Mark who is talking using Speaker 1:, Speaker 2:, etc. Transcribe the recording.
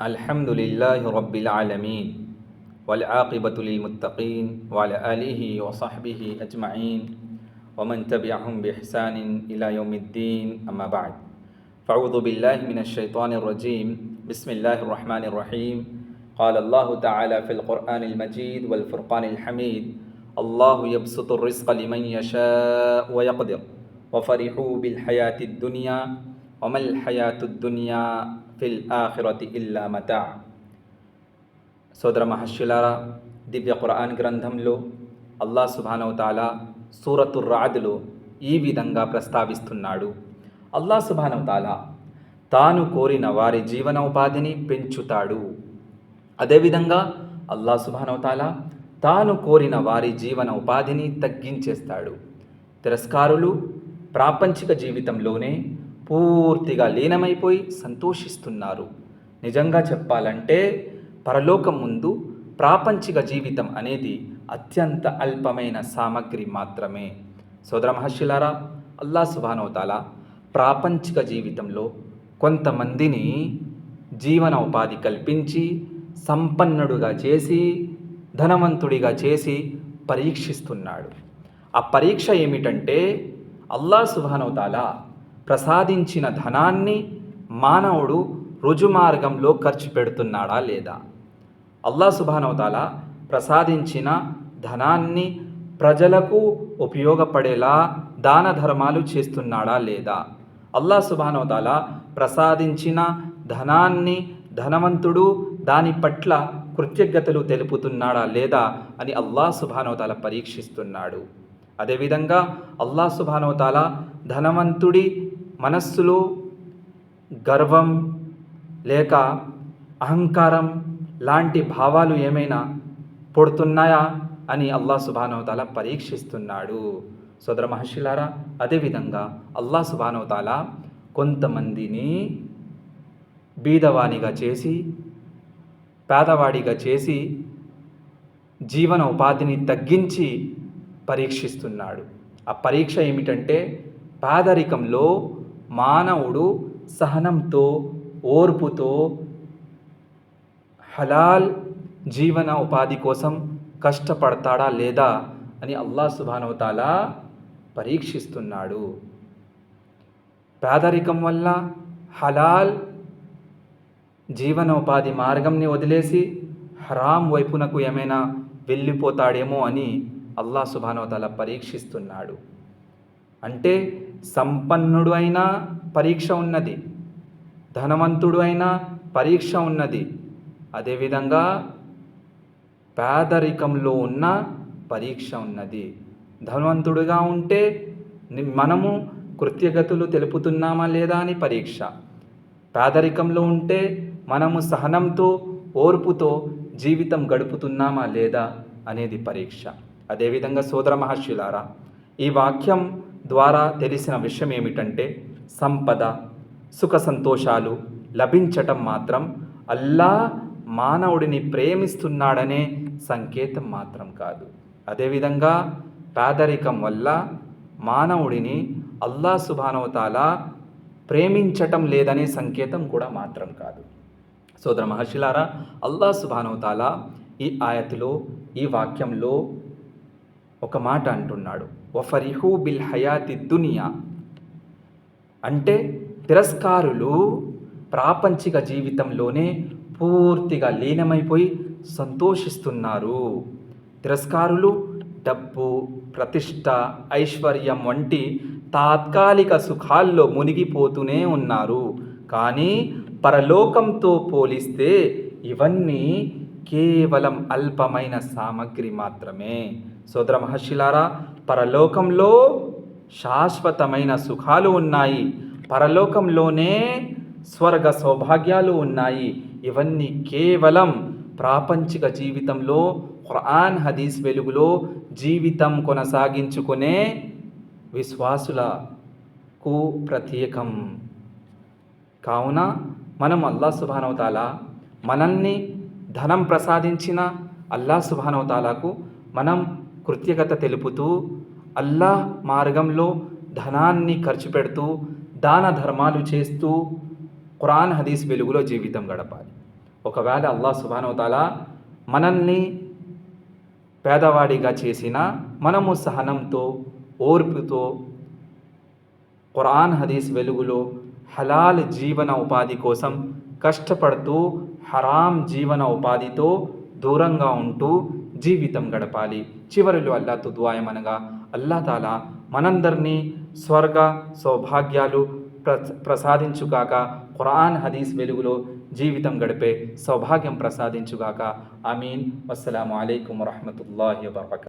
Speaker 1: الحمد لله رب العالمين والعاقبة للمتقين وعلى آله وصحبه أجمعين ومن تبعهم بإحسان إلى يوم الدين أما بعد. فأعوذ بالله من الشيطان الرجيم. بسم الله الرحمن الرحيم. قال الله تعالى في القرآن المجيد والفرقان الحميد الله يبسط الرزق لمن يشاء ويقدر وفرحوا بالحياة الدنيا ఒమల్ హయాతుద్దునియా fill ఆఖిరతి ఇల్లా మతా సోదర మహర్షులారా దివ్య ఖురాన్ గ్రంథంలో అల్లా సుభానవతాల సూరతు రాదులు ఈ విధంగా ప్రస్తావిస్తున్నాడు అల్లా సుభానవతాల తాను కోరిన వారి జీవనోపాధిని పెంచుతాడు అదేవిధంగా అల్లా సుభానవతాల తాను కోరిన వారి జీవన ఉపాధిని తగ్గించేస్తాడు తిరస్కారులు ప్రాపంచిక జీవితంలోనే పూర్తిగా లీనమైపోయి సంతోషిస్తున్నారు. నిజంగా చెప్పాలంటే పరలోకం ముందు ప్రాపంచిక జీవితం అనేది అత్యంత అల్పమైన సామగ్రి మాత్రమే. సోదర మహర్షులారా అల్లా సుభానోతాల ప్రాపంచిక జీవితంలో కొంతమందిని జీవన ఉపాధి కల్పించి సంపన్నుడుగా చేసి ధనవంతుడిగా చేసి పరీక్షిస్తున్నాడు. ఆ పరీక్ష ఏమిటంటే అల్లా సుబానోతాల ప్రసాదించిన ధనాన్ని మానవుడు రుజుమార్గంలో ఖర్చు పెడుతున్నాడా లేదా? అల్లా సుబానవతాల ప్రసాదించిన ధనాన్ని ప్రజలకు ఉపయోగపడేలా దాన ధర్మాలు చేస్తున్నాడా లేదా? అల్లా సుబానవతాల ప్రసాదించిన ధనాన్ని ధనవంతుడు దాని పట్ల కృతజ్ఞతలు తెలుపుతున్నాడా లేదా అని అల్లా సుబానవతాల పరీక్షిస్తున్నాడు. అదేవిధంగా అల్లా సుబానవతాల ధనవంతుడి మనస్సులో గర్వం లేక అహంకారం లాంటి భావాలు ఏమైనా పుడుతున్నాయా అని అల్లా సుబానవతాల పరీక్షిస్తున్నాడు. సోదర మహర్షిలారా అదేవిధంగా అల్లా సుబానవతాల కొంతమందిని బీదవానిగా చేసి పేదవాడిగా చేసి జీవన ఉపాధిని తగ్గించి పరీక్షిస్తున్నాడు. ఆ పరీక్ష ఏమిటంటే పేదరికంలో మానవుడు సహనంతో ఓర్పుతో హలాల్ జీవన ఉపాధి కోసం కష్టపడతాడా లేదా అని అల్లా సుభానవతాలా పరీక్షిస్తున్నాడు. పేదరికం వల్ల హలాల్ జీవనోపాధి మార్గంని వదిలేసి హరాం వైపునకు ఏమైనా వెళ్ళిపోతాడేమో అని అల్లా సుభానోతల పరీక్షిస్తున్నాడు. అంటే సంపన్నుడు అయినా పరీక్ష ఉన్నది ధనవంతుడు అయినా పరీక్ష ఉన్నది. అదేవిధంగా పేదరికంలో ఉన్న పరీక్ష ఉన్నది. ధనవంతుడుగా ఉంటే మనము కృత్యగతులు తెలుపుతున్నామా లేదా అని పరీక్ష. పేదరికంలో ఉంటే మనము సహనంతో ఓర్పుతో జీవితం గడుపుతున్నామా లేదా అనేది పరీక్ష. అదేవిధంగా సోదర మహర్షులారా ఈ వాక్యం ద్వారా తెలిసిన విషయం ఏమిటంటే సంపద సుఖ సంతోషాలు లభించటం మాత్రం అల్లా మానవుడిని ప్రేమిస్తున్నాడనే సంకేతం మాత్రం కాదు. అదేవిధంగా పేదరికం వల్ల మానవుడిని అల్లా సుభానవతాల ప్రేమించటం లేదనే సంకేతం కూడా మాత్రం కాదు. సోదర మహర్షిలారా అల్లా సుభానవతాల ఈ ఆయతిలో ఈ వాక్యంలో ఒక మాట అంటున్నాడు. వఫరిహూ బిల్ హయాతి దునియా. అంటే తిరస్కారులు ప్రాపంచిక జీవితంలోనే పూర్తిగా లీనమైపోయి సంతోషిస్తున్నారు. తిరస్కారులు డబ్బు ప్రతిష్ట ఐశ్వర్యం వంటి తాత్కాలిక సుఖాల్లో మునిగిపోతూనే ఉన్నారు. కానీ పరలోకంతో పోలిస్తే ఇవన్నీ కేవలం అల్పమైన సామగ్రి మాత్రమే. సోదర మహర్షిలారా పరలోకంలో శాశ్వతమైన సుఖాలు ఉన్నాయి. పరలోకంలోనే స్వర్గ సౌభాగ్యాలు ఉన్నాయి. ఇవన్నీ కేవలం ప్రాపంచిక జీవితంలో ఖురాన్ హదీస్ వెలుగులో జీవితం కొనసాగించుకునే విశ్వాసులకు ప్రత్యేకం. కావున మనం అల్లా సుబానవతాల మనల్ని ధనం ప్రసాదించిన అల్లా సుభానవతాలకు మనం కృతజ్ఞత తెలుపుతూ అల్లాహ్ మార్గంలో ధనాన్ని ఖర్చు పెడుతూ దాన ధర్మాలు చేస్తూ ఖురాన్ హదీస్ వెలుగులో జీవితం గడపాలి. ఒకవేళ అల్లా సుబానవతాల మనల్ని పేదవాడిగా చేసిన మనము సహనంతో ఓర్పుతో ఖురాన్ హదీస్ వెలుగులో హలాల్ జీవన ఉపాధి కోసం కష్టపడుతూ హరాం జీవన ఉపాధితో దూరంగా ఉంటూ జీవితం గడపాలి. చివరిలో అల్లాతో దువాయమనగా అల్లా తాలా మనందరినీ స్వర్గ సౌభాగ్యాలు ప్ర ప్రసాదించుగాక ఖురాన్ హదీస్ వెలుగులో జీవితం గడిపే సౌభాగ్యం ప్రసాదించుగాక. అమీన్ అస్సలం అయికం వరహమతుల్లాహి వబర్కూ